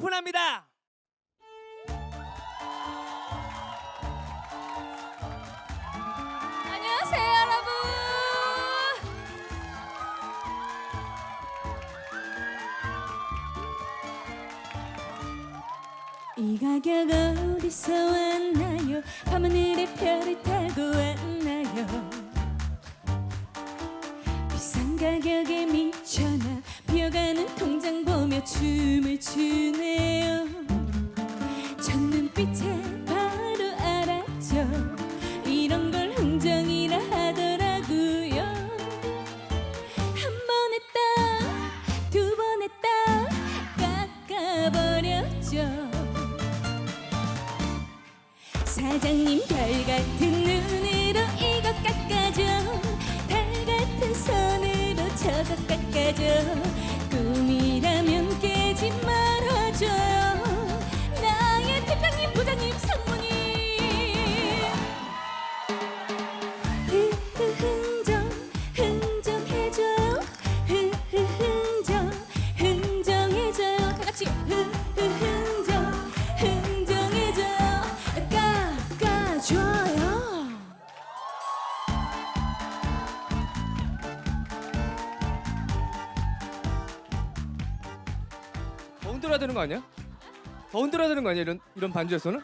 오픈합니다. 안녕하세요 여러분. 이 가격 어디서 왔나요? 밤하늘의 별을 타고 왔나요? 비싼 가격에 미 추네요. 첫눈빛에 바로 알았죠. 이런 걸 흥정이라 하더라고요. 한 번 했다, 두 번 했다, 깎아버렸죠. 사장님 별 같은 눈으로 이것 깎아줘 달 같은 손으로 저것 깎아줘 깎아줘요 더 흔들어야 되는 거 아니야? 더 흔들어야 되는 거 아니야? 이런 이런 반주에서는?